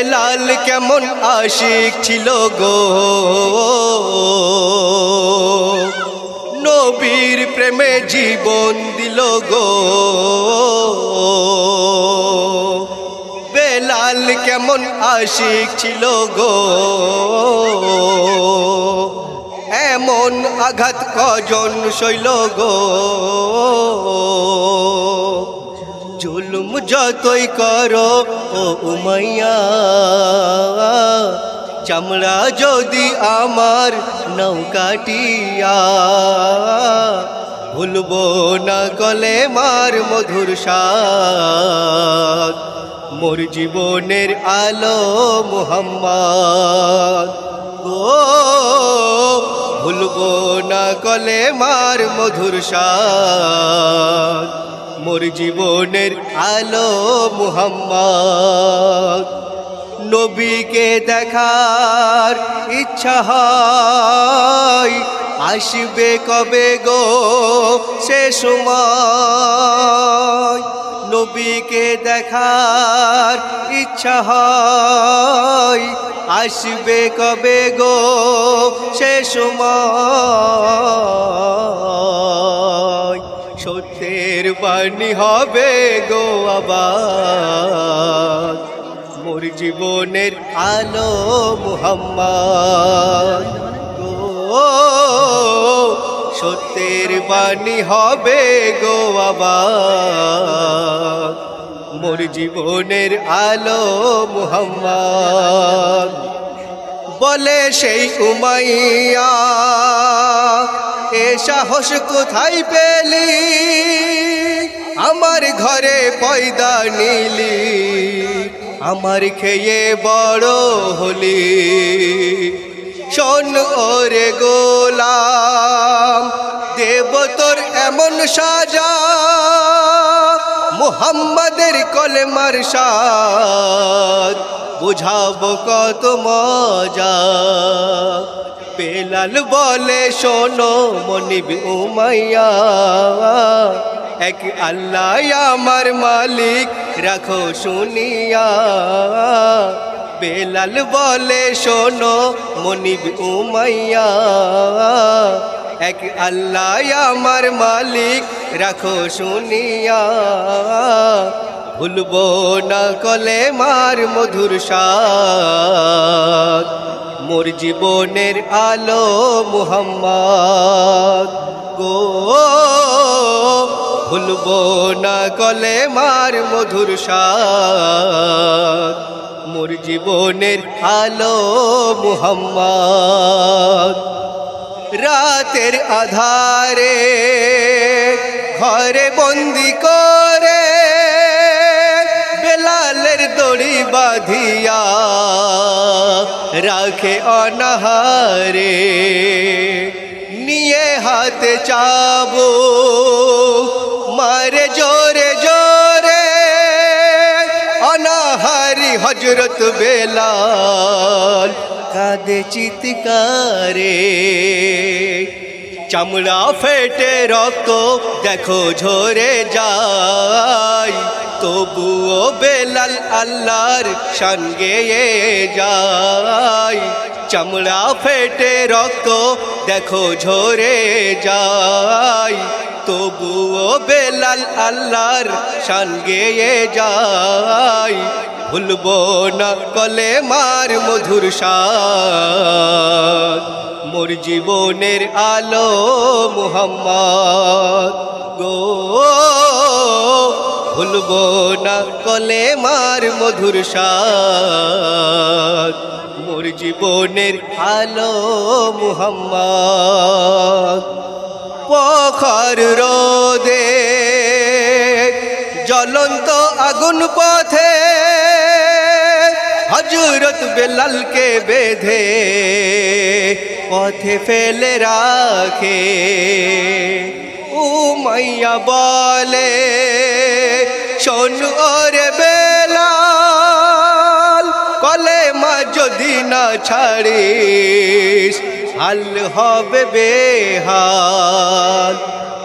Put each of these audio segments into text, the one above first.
বেলাল কেমন আশিক ছিল গো। নবীর প্রেমে জীবন দিল গো। বেলাল কেমন আশিক ছিল গো। এমন আঘাত কজন শৈল গো। জুলুম যতই করো, ও উমাইয়া, চামড়া যদি আমার নৌকাটিয়া ভুলবো না গলে মার মধুর সাদ মোর জীবনের আলো মুহাম্মদ। গো ভুলবো না গলে মার মধুর সাদ মোর জীবনের আলো মুহাম্মদ। নবীকে দেখার ইচ্ছা হয়, আসবে কবে গো সে সময়? নবীকে দেখার ইচ্ছা হয়, আসবে কবে গো সে সময়? বাণী হবে গো আবার। মোর জীবনের আলো মুহাম্মদ। গো সত্যের বাণী হবে গো আবার। মোর জীবনের আলো মুহাম্মদ। বলে সেই উমাইয়া, এ সাহস কোথায় পেলি? আমার ঘরে পয়দা নিলি, আমার খেয়ে বড় হলি। শোন ওরে গোলাম, দেব তোর এমন সাজা, মুহাম্মাদের কলেমার সাদ বুঝাবো কত মজা। পেলাল বলে, শোনো মনিব উমাইয়া এক আল্লাহ আমার মালিক, রাখো শুনিয়া। বেলাল বলে, শোনো মনিব উমাইয়া। এক আল্লাহ আমার মালিক, রাখো শুনিয়া। ভুলবো না কলে মার মধুর সাদ মোর জীবনের আলো মুহাম্মদ। গো ভুলবো না কলে মার মধুর সাদ মোর জীবনের আলো মুহাম্মদ। রাতের আধারে ঘরে বন্দি করে বেলালের দড়ি বাঁধিয়া রাখে অনাহারে। নিয়ে হাতে চাবো মারে জোরে জোরে, অনাহারি হজরত বেলাল কাঁদে চিৎকারে। চামড়া ফেটে রক্ত, দেখো ঝরে যায়। তবুও বেলাল আল্লাহর সঙ্গে যায়। চামড়া ফেটে রক্ত, দেখো ঝরে যায়। বেলাল আল্লাহর সঙ্গে যায়। ভুলবো না কলে মার মধুর সাদ মোর জীবনের আলো মুহাম্মদ গো। ভুলবো না কলে মার মধুর সাদ মোর জীবনের আলো মুহাম্মদ পখর রোদে। জ্বলন্ত আগুন পথে হজরত বেলালকে বেঁধে পথে ফেলে রাখে। ও মাইয়া বলে, শোন ওরে বেলাল কলে মা যদি না ছাড়িস হাল হবে বেহাল।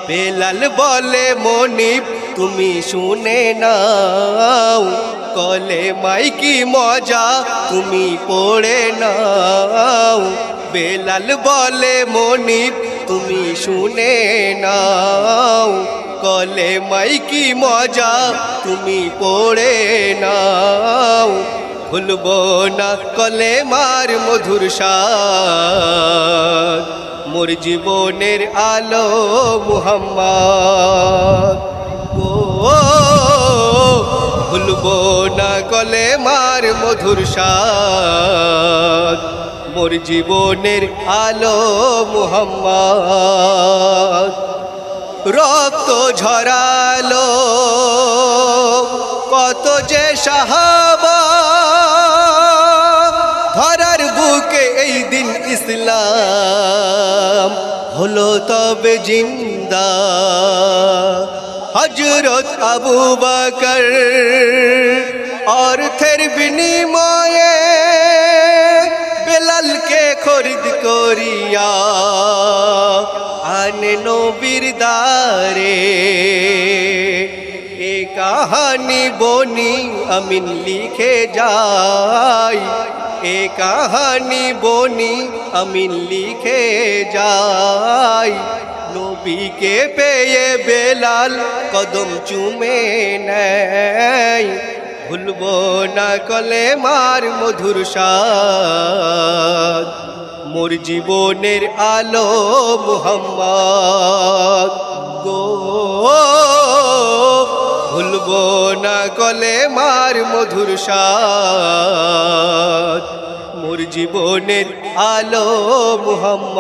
বেলাল বলে, মনিব, তুমি শুনে নাও, কলে মাইকি মজা, তুমি পড়ে নাও। বেলাল বলে, মনিব, তুমি শুনে নাও, কলে মাইকি মজা, তুমি পড়ে নাও। ভুলবো না কলে মার মধুর মোর জীবনের আলো মুহাম্মদ। ও, ভুলবো না কলে মার মধুর মোর জীবনের আলো মুহাম্মদ। রক্ত ঝরালো, কত যে সাহাবা ইসলাম হলো তবে জিন্দা। হজরত আবু বকর অর্থের বিনিময়ে বেলালকে খরিদ করিয়া আনে নবীর এ কাহানি বনি আমিন লিখে যাই এ কাহানি বনি আমিন লিখে যাই। নবীকে পেয়ে বেলাল কদম চুমে নেয়। ভুলবো না কলে মার মধুর সাদ মোর জীবনের আলো মুহাম্মদ। গো ভুলবো না কলে মার মধুর সাদ মোর জীবনের আলো মুহাম্মদ।